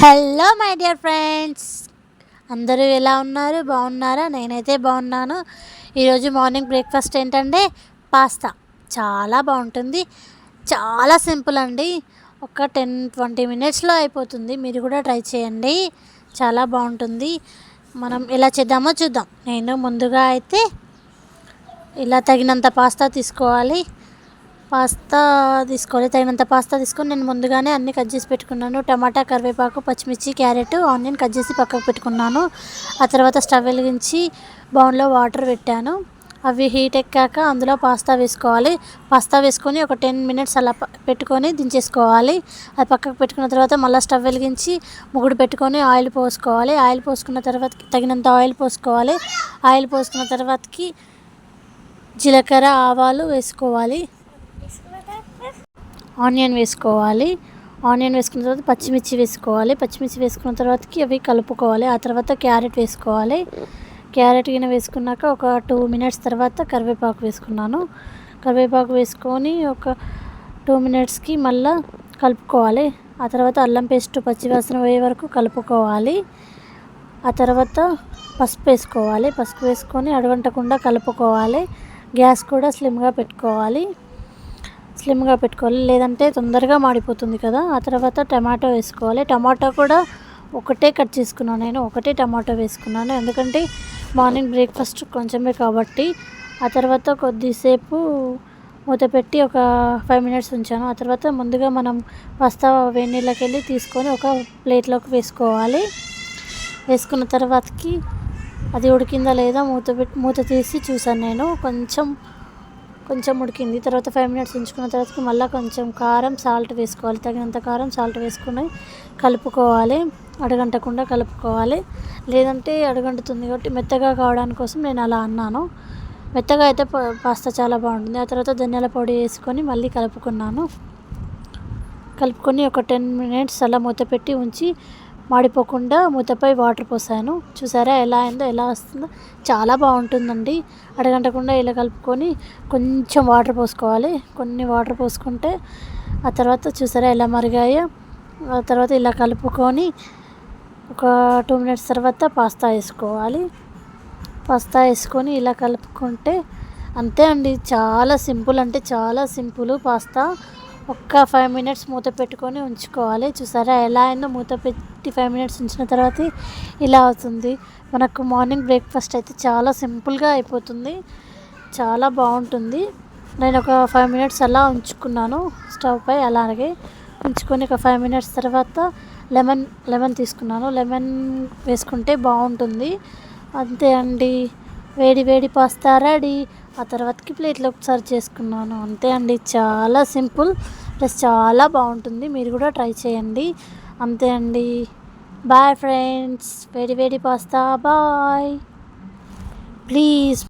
Hello my dear friends అందరూ ఎలా ఉన్నారు? బాగున్నారా? నేనైతే బాగున్నాను. ఈరోజు మార్నింగ్ బ్రేక్ఫాస్ట్ ఏంటంటే పాస్తా. చాలా బాగుంటుంది. చాలా సింపుల్ అండి. ఒక టెన్ ట్వంటీ మినిట్స్లో అయిపోతుంది. మీరు కూడా ట్రై చేయండి. చాలా బాగుంటుంది. మనం ఎలా చేద్దామో చూద్దాం. నేను ముందుగా అయితే ఇలా తగినంత పాస్తా తీసుకోవాలి. పాస్తా తీసుకోవాలి. తగినంత పాస్తా తీసుకొని నేను ముందుగానే అన్ని కట్ చేసి పెట్టుకున్నాను. టమాటా కరివేపాకు పచ్చిమిర్చి క్యారెట్ ఆనియన్ కట్ చేసి పక్కకు పెట్టుకున్నాను. ఆ తర్వాత స్టవ్ వెలిగించి బౌన్లో వాటర్ పెట్టాను. అవి హీట్ ఎక్కాక అందులో పాస్తా వేసుకోవాలి. పాస్తా వేసుకొని ఒక టెన్ మినిట్స్ అలా పెట్టుకొని దించేసుకోవాలి. అది పక్కకు పెట్టుకున్న తర్వాత మళ్ళీ స్టవ్ వెలిగించి ముగ్గుడు పెట్టుకొని ఆయిల్ పోసుకోవాలి. ఆయిల్ పోసుకున్న తర్వాత తగినంత ఆయిల్ పోసుకోవాలి. ఆయిల్ పోసుకున్న తర్వాతకి జీలకర్ర ఆవాలు వేసుకోవాలి. ఆనియన్ వేసుకోవాలి. ఆనియన్ వేసుకున్న తర్వాత పచ్చిమిర్చి వేసుకోవాలి. పచ్చిమిర్చి వేసుకున్న తర్వాతకి అవి కలుపుకోవాలి. ఆ తర్వాత క్యారెట్ వేసుకోవాలి. క్యారెట్ గిన్నె వేసుకున్నాక ఒక టూ మినిట్స్ తర్వాత కరివేపాకు వేసుకున్నాను. కరివేపాకు వేసుకొని ఒక టూ మినిట్స్కి మళ్ళీ కలుపుకోవాలి. ఆ తర్వాత అల్లం పేస్ట్ పచ్చివాసన పోయే వరకు కలుపుకోవాలి. ఆ తర్వాత పసుపు వేసుకోవాలి. పసుపు వేసుకొని అడగంటకుండా కలుపుకోవాలి. గ్యాస్ కూడా స్లిమ్గా పెట్టుకోవాలి. స్లిమ్గా పెట్టుకోవాలి. లేదంటే తొందరగా మాడిపోతుంది కదా. ఆ తర్వాత టమాటో వేసుకోవాలి. టమాటో కూడా ఒకటే కట్ చేసుకున్నాను నేను. ఒకటే టమాటో వేసుకున్నాను. ఎందుకంటే మార్నింగ్ బ్రేక్ఫాస్ట్ కొంచెమే కాబట్టి. ఆ తర్వాత కొద్దిసేపు మూత పెట్టి ఒక ఫైవ్ మినిట్స్ ఉంచాను. ఆ తర్వాత ముందుగా మనం వస్తా వేడి నీళ్ళకి వెళ్ళి తీసుకొని ఒక ప్లేట్లోకి వేసుకోవాలి. వేసుకున్న తర్వాతకి అది ఉడికిందా లేదా మూత పెట్టి మూత తీసి చూసాను నేను. కొంచెం కొంచెం ఉడికింది. తర్వాత ఫైవ్ మినిట్స్ ఉంచుకున్న తర్వాత మళ్ళీ కొంచెం కారం సాల్ట్ వేసుకోవాలి. తగినంత కారం సాల్ట్ వేసుకుని కలుపుకోవాలి. అడగంటకుండా కలుపుకోవాలి. లేదంటే అడగంటుతుంది కాబట్టి మెత్తగా కావడానికి కోసం నేను అలా అన్నాను. మెత్తగా అయితే పాస్తా చాలా బాగుంటుంది. ఆ తర్వాత ధనియాల పొడి వేసుకొని మళ్ళీ కలుపుకున్నాను. కలుపుకొని ఒక టెన్ మినిట్స్ అలా మూత పెట్టి ఉంచి మాడిపోకుండా మూతపై వాటర్ పోసాను. చూసారా ఎలా అయిందో ఎలా వస్తుందో? చాలా బాగుంటుందండి. అడగంటకుండా ఇలా కలుపుకొని కొంచెం వాటర్ పోసుకోవాలి. కొన్ని వాటర్ పోసుకుంటే ఆ తర్వాత చూసారా ఎలా మరిగాయో? ఆ తర్వాత ఇలా కలుపుకొని ఒక టూ మినిట్స్ తర్వాత పాస్తా వేసుకోవాలి. పాస్తా వేసుకొని ఇలా కలుపుకుంటే అంతే అండి. చాలా సింపుల్ అంటే చాలా సింపుల్ పాస్తా. ఒక్క ఫైవ్ మినిట్స్ మూత పెట్టుకొని ఉంచుకోవాలి. చూసారా? ఎలా అయిందో మూత పెట్టి ఫైవ్ మినిట్స్ ఉంచిన తర్వాత ఇలా అవుతుంది. మనకు మార్నింగ్ బ్రేక్ఫాస్ట్ అయితే చాలా సింపుల్గా అయిపోతుంది. చాలా బాగుంటుంది. నేను ఒక ఫైవ్ మినిట్స్ అలా ఉంచుకున్నాను స్టవ్ పై అలాగే. ఉంచుకొని ఒక ఫైవ్ మినిట్స్ తర్వాత లెమన్ లెమన్ తీసుకున్నాను. లెమన్ వేసుకుంటే బాగుంటుంది. అంతే అండి. వేడి వేడి పాస్తా రెడీ. ఆ తర్వాతకి ప్లేట్లోకి సర్వ్ చేసుకున్నాను. అంతే అండి. చాలా సింపుల్ ప్లస్ చాలా బాగుంటుంది. మీరు కూడా ట్రై చేయండి. అంతే అండి. Bye friends. వేడి వేడి పాస్తా. బాయ్. ప్లీజ్.